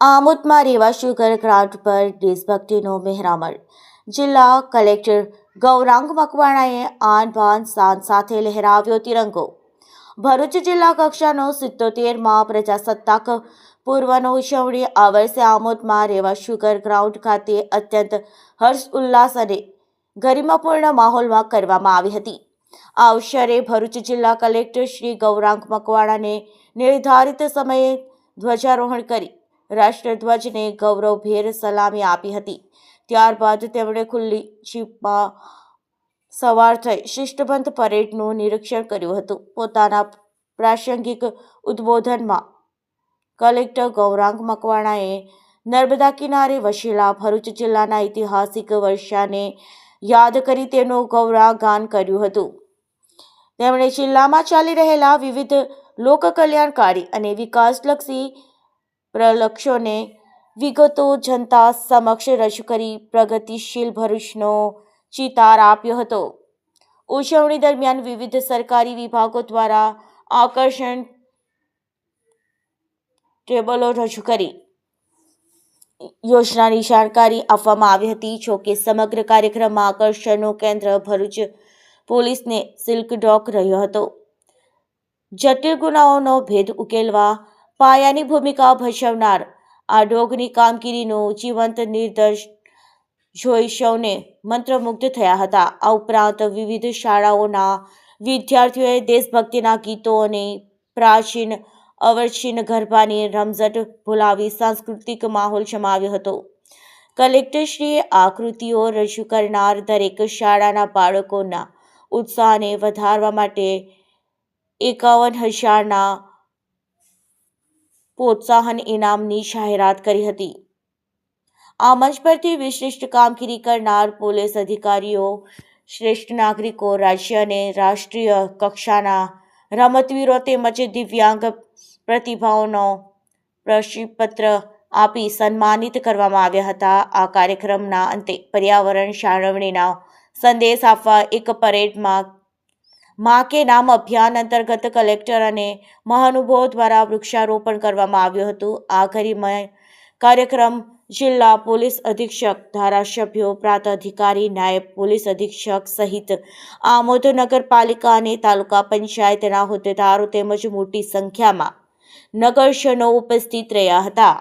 આમોદમાં રેવા sugar ground પર દેશભક્તિનો મહેરામણ. જિલ્લા collector Gaurang મકવાણાએ આન બાન San સાથે લહેરાવ્યો તિરંગો. ભરૂચ જિલ્લા કક્ષાનો સિત્તોતેરમાં પ્રજાસત્તાક પૂર્વનો ઉજવણી. આ વર્ષે આમોદમાં રેવા શુગર ગ્રાઉન્ડ ખાતે અત્યંત હર્ષ, ઉલ્લાસ અને ગરિમાપૂર્ણ માહોલમાં કરવામાં આવી હતી. આ અવસરે ભરૂચ જિલ્લા કલેક્ટર શ્રી ગૌરાંગ મકવાણાને નિર્ધારિત સમયે ધ્વજારોહણ કરી. રાષ્ટ્રધ્વજને ગૌરવભેર સલામી આપી હતી. ત્યારબાદ તેમણે ખુલ્લી જીપમાં સવાર થઈ શિષ્ટબંધ પરેડનું નિરીક્ષણ કર્યું હતું. પોતાના પ્રાસંગિક ઉદ્બોધનમાં કલેક્ટર ગૌરાંગ મકવાણાએ નર્મદા કિનારે વસેલા ભરૂચ જિલ્લાના ઐતિહાસિક વર્ષાને યાદ કરી તેનું ગૌરાગાન કર્યું હતું. તેમણે જિલ્લામાં ચાલી રહેલા વિવિધ લોકકલ્યાણકારી અને વિકાસલક્ષી પ્રલક્ષોને વિગતો જનતા સમક્ષ રજૂ કરી પ્રગતિશીલ ભરૂચનો ચિતાર આપ્યો હતો. ઉજવણી દરમિયાન વિવિધ સરકારી વિભાગો દ્વારા આકર્ષણ ટેબલો રજૂ કરી. યોજનાની જાણકારી આપવામાં આવી હતી, જો કે સમગ્ર કાર્યક્રમમાં આકર્ષણનું કેન્દ્ર ભરૂચ પોલીસને સિલ્ક ડોક રહ્યો હતો. જટિલ ગુનાઓનો ભેદ ઉકેલવા પાયાની ભૂમિકા ભજવનાર. આ ડોગની કામગીરીનું જીવંત નિદર્શ જોઈ સૌને મંત્રમુગ્ધ થયા હતા. આ ઉપરાંત વિવિધ શાળાઓના વિદ્યાર્થીઓએ દેશભક્તિના ગીતો અને પ્રાચીન અવર્ચીન ગરબાની રમઝટ ભૂલાવી સાંસ્કૃતિક માહોલ જમાવ્યો હતો. કલેક્ટરશ્રીએ આ કૃતિઓ રજૂ કરનાર દરેક શાળાના બાળકોના ઉત્સાહને વધારવા માટે એકાવન હજારના પ્રોત્સાહન ઇનામની જાહેરાત કરી હતી. આ મંચ પરથી વિશિષ્ટ કામગીરી કરનાર પોલીસ અધિકારીઓ, શ્રેષ્ઠ નાગરિકો, રાજ્ય અને રાષ્ટ્રીય કક્ષાના રમતવીરો તેમજ દિવ્યાંગ પ્રતિભાઓનો પ્રશિપત્ર આપી સન્માનિત કરવામાં આવ્યા હતા. આ કાર્યક્રમના અંતે પર્યાવરણ જાળવણીના સંદેશ આપવા એક પરેડમાં મા કે નામ અભિયાન અંતર્ગત કલેક્ટર અને મહાનુભાવો દ્વારા વૃક્ષારોપણ કરવામાં આવ્યું હતું. આખરી કાર્યક્રમ જિલ્લા પોલીસ અધિક્ષક, ધારાસભ્યો, પ્રાંત અધિકારી, નાયબ પોલીસ અધિક્ષક સહિત આમોદ નગરપાલિકા અને તાલુકા પંચાયતના હોદ્દેદારો તેમજ મોટી સંખ્યામાં નગરજનો ઉપસ્થિત રહ્યા હતા.